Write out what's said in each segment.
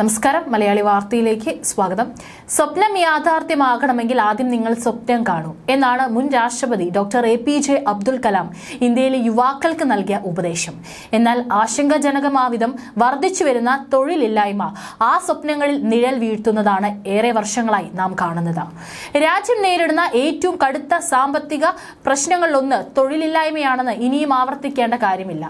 നമസ്കാരം. മലയാളി വാർത്തയിലേക്ക് സ്വാഗതം. സ്വപ്നം യാഥാർത്ഥ്യമാകണമെങ്കിൽ ആദ്യം നിങ്ങൾ സ്വപ്നം കാണൂ എന്നാണ് മുൻ രാഷ്ട്രപതി doctor A P J Abdul Kalam ഇന്ത്യയിലെ യുവാക്കൾക്ക് നൽകിയ ഉപദേശം. എന്നാൽ ആശങ്കാജനകമാവിധം വർദ്ധിച്ചു വരുന്ന തൊഴിലില്ലായ്മ ആ സ്വപ്നങ്ങളിൽ നിഴൽ വീഴ്ത്തുന്നതാണ് ഏറെ വർഷങ്ങളായി നാം കാണുന്നത്. രാജ്യം നേരിടുന്ന ഏറ്റവും കടുത്ത സാമ്പത്തിക പ്രശ്നങ്ങളിലൊന്ന് തൊഴിലില്ലായ്മയാണെന്ന് ഇനിയും ആവർത്തിക്കേണ്ട കാര്യമില്ല.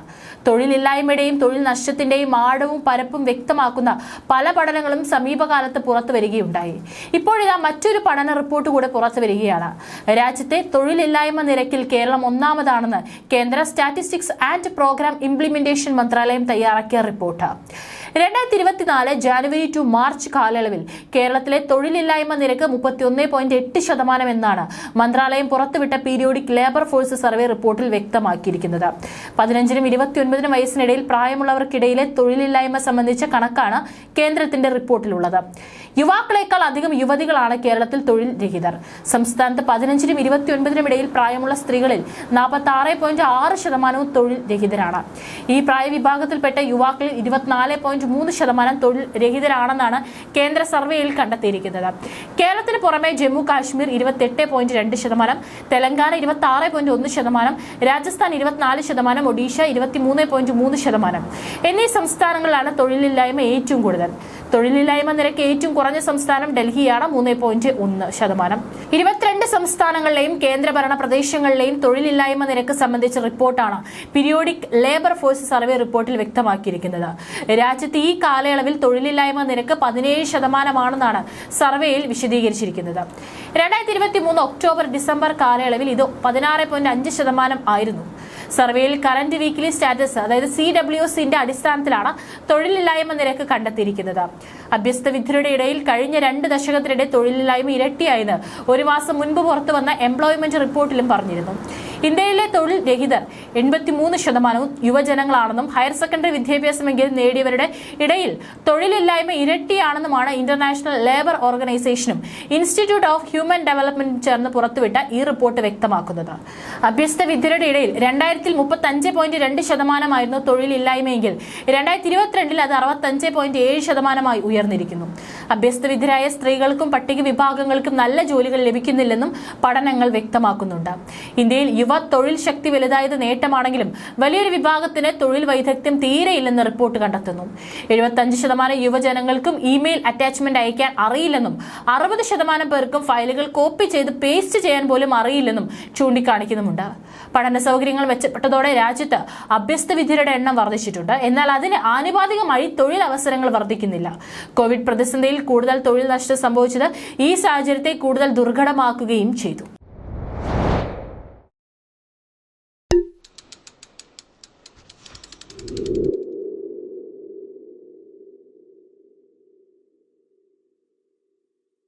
തൊഴിലില്ലായ്മയുടെയും തൊഴിൽ നഷ്ടത്തിന്റെയും ആഴവും പരപ്പും വ്യക്തമാക്കുന്ന പല പഠനങ്ങളും സമീപകാലത്ത് പുറത്തു വരികയുണ്ടായി. ഇപ്പോഴിതാ മറ്റൊരു പഠന റിപ്പോർട്ട് കൂടെ പുറത്തു വരികയാണ്. രാജ്യത്തെ തൊഴിലില്ലായ്മ നിരക്കിൽ കേരളം ഒന്നാമതാണെന്ന് കേന്ദ്ര സ്റ്റാറ്റിസ്റ്റിക്സ് ആൻഡ് പ്രോഗ്രാം ഇംപ്ലിമെന്റേഷൻ മന്ത്രാലയം തയ്യാറാക്കിയ റിപ്പോർട്ട്. രണ്ടായിരത്തി ഇരുപത്തിനാല് ജാനുവരി ടു മാർച്ച് കാലയളവിൽ കേരളത്തിലെ തൊഴിലില്ലായ്മ നിരക്ക് മുപ്പത്തിയൊന്ന് പോയിന്റ് എട്ട് ശതമാനം എന്നാണ് മന്ത്രാലയം പുറത്തുവിട്ട പീരിയോഡിക് ലേബർ ഫോഴ്സ് സർവേ റിപ്പോർട്ടിൽ വ്യക്തമാക്കിയിരിക്കുന്നത്. പതിനഞ്ചിനും ഇരുപത്തിയൊൻപതിനും വയസ്സിനിടയിൽ പ്രായമുള്ളവർക്കിടയിലെ തൊഴിലില്ലായ്മ സംബന്ധിച്ച കണക്കാണ് കേന്ദ്രത്തിന്റെ റിപ്പോർട്ടിലുള്ളത്. യുവാക്കളെക്കാൾ അധികം യുവതികളാണ് കേരളത്തിൽ തൊഴിൽ രഹിതർ. സംസ്ഥാനത്ത് പതിനഞ്ചിനും ഇരുപത്തിയൊൻപതിനും ഇടയിൽ പ്രായമുള്ള സ്ത്രീകളിൽ നാൽപ്പത്തി ആറ് പോയിന്റ് ആറ് ശതമാനവും തൊഴിൽ രഹിതരാണ്. ഈ പ്രായവിഭാഗത്തിൽപ്പെട്ട യുവാക്കളിൽ ഇരുപത്തിനാല് പോയിന്റ് മൂന്ന് ശതമാനം തൊഴിൽ രഹിതരാണെന്നാണ് കേന്ദ്ര സർവേയിൽ കണ്ടെത്തിയിരിക്കുന്നത്. കേരളത്തിന് പുറമെ ജമ്മു കാശ്മീർ ഇരുപത്തെട്ട് പോയിന്റ് രണ്ട് ശതമാനം തെലങ്കാന ഇരുപത്തി ആറ് പോയിന്റ് ഒന്ന് ശതമാനം രാജസ്ഥാൻ ഇരുപത്തിനാല് ശതമാനം ഒഡീഷ ഇരുപത്തിമൂന്ന് പോയിന്റ് മൂന്ന് ശതമാനം. എന്നീ സംസ്ഥാനങ്ങളിലാണ് തൊഴിലില്ലായ്മ ഏറ്റവും കൂടുതൽ. തൊഴിലില്ലായ്മ നിരക്ക് ഏറ്റവും കുറഞ്ഞ സംസ്ഥാനം ഡൽഹിയാണ് മൂന്ന് പോയിന്റ് ഒന്ന് ശതമാനം. ഇരുപത്തിരണ്ട് സംസ്ഥാനങ്ങളിലെയും കേന്ദ്രഭരണ പ്രദേശങ്ങളിലെയും തൊഴിലില്ലായ്മ നിരക്ക് സംബന്ധിച്ച റിപ്പോർട്ടാണ് പീരിയോഡിക് ലേബർ ഫോഴ്സ് സർവേ റിപ്പോർട്ടിൽ വ്യക്തമാക്കിയിരിക്കുന്നത്. രാജ്യത്ത് ഈ കാലയളവിൽ തൊഴിലില്ലായ്മ നിരക്ക് പതിനേഴ് ശതമാനമാണെന്നാണ് സർവേയിൽ വിശദീകരിച്ചിരിക്കുന്നത്. രണ്ടായിരത്തി ഇരുപത്തി മൂന്ന് ഒക്ടോബർ ഡിസംബർ കാലയളവിൽ ഇത് പതിനാറ് പോയിന്റ് അഞ്ച് ശതമാനം ആയിരുന്നു. സർവേയിൽ കറന്റ് വീക്കിലി സ്റ്റാറ്റസ് അതായത് സി ഡബ്ല്യു സിന്റെ അടിസ്ഥാനത്തിലാണ് തൊഴിലില്ലായ്മ നിരക്ക് കണ്ടെത്തിയിരിക്കുന്നത്. അഭ്യസ്ത വിദ്യരുടെ ഇടയിൽ കഴിഞ്ഞ രണ്ട് ദശകത്തിനിടെ തൊഴിലില്ലായ്മ ഇരട്ടിയായെന്ന് ഒരു മാസം മുൻപ് പുറത്തുവന്ന എംപ്ലോയ്മെന്റ് റിപ്പോർട്ടിലും പറഞ്ഞിരുന്നു. ഇന്ത്യയിലെ തൊഴിൽ രഹിതർ എൺപത്തിമൂന്ന് ശതമാനവും യുവജനങ്ങളാണെന്നും ഹയർ സെക്കൻഡറി വിദ്യാഭ്യാസമെങ്കിലും നേടിയവരുടെ ഇടയിൽ തൊഴിലില്ലായ്മ ഇരട്ടിയാണെന്നുമാണ് ഇന്റർനാഷണൽ ലേബർ ഓർഗനൈസേഷനും ഇൻസ്റ്റിറ്റ്യൂട്ട് ഓഫ് ഹ്യൂമൻ ഡെവലപ്മെന്റ് ചേർന്ന് പുറത്തുവിട്ട ഈ റിപ്പോർട്ട് വ്യക്തമാക്കുന്നത്. അഭ്യസ്ത വിദ്യരുടെ ഇടയിൽ രണ്ടായിരത്തിൽ മുപ്പത്തി അഞ്ച് പോയിന്റ് രണ്ട് ശതമാനമായിരുന്നു തൊഴിലില്ലായ്മയെങ്കിൽ രണ്ടായിരത്തി ഇരുപത്തിരണ്ടിൽ അത് അറുപത്തഞ്ച് പോയിന്റ് ഏഴ് ശതമാനമായി ഉയർന്നിരിക്കുന്നു. അഭ്യസ്തവിദ്യരായ സ്ത്രീകൾക്കും പട്ടിക വിഭാഗങ്ങൾക്കും നല്ല ജോലികൾ ലഭിക്കുന്നില്ലെന്നും പഠനങ്ങൾ വ്യക്തമാക്കുന്നുണ്ട്. ഇന്ത്യയിൽ യുവ തൊഴിൽ ശക്തി വലുതായത് നേട്ടമാണെങ്കിലും വലിയൊരു വിഭാഗത്തിന് തൊഴിൽ വൈദഗ്ധ്യം തീരെയില്ലെന്ന് റിപ്പോർട്ട് കണ്ടെത്തുന്നു. എഴുപത്തഞ്ച് ശതമാനം യുവജനങ്ങൾക്കും ഇമെയിൽ അറ്റാച്ച്മെന്റ് അയക്കാൻ അറിയില്ലെന്നും അറുപത് ശതമാനം പേർക്കും ഫയലുകൾ കോപ്പി ചെയ്ത് പേസ്റ്റ് ചെയ്യാൻ പോലും അറിയില്ലെന്നും ചൂണ്ടിക്കാണിക്കുന്നുമുണ്ട്. പഠന സൗകര്യങ്ങൾ മെച്ചപ്പെട്ടതോടെ രാജ്യത്ത് അഭ്യസ്ത വിദ്യരുടെ എണ്ണം വർദ്ധിച്ചിട്ടുണ്ട്. എന്നാൽ അതിന് ആനുപാതികമായി തൊഴിൽ അവസരങ്ങൾ വർദ്ധിക്കുന്നില്ല. കോവിഡ് പ്രതിസന്ധിയിൽ കൂടുതൽ തൊഴിൽ നഷ്ടം സംഭവിച്ചത് ഈ സാഹചര്യത്തെ കൂടുതൽ ദുർഘടമാക്കുകയും ചെയ്തു.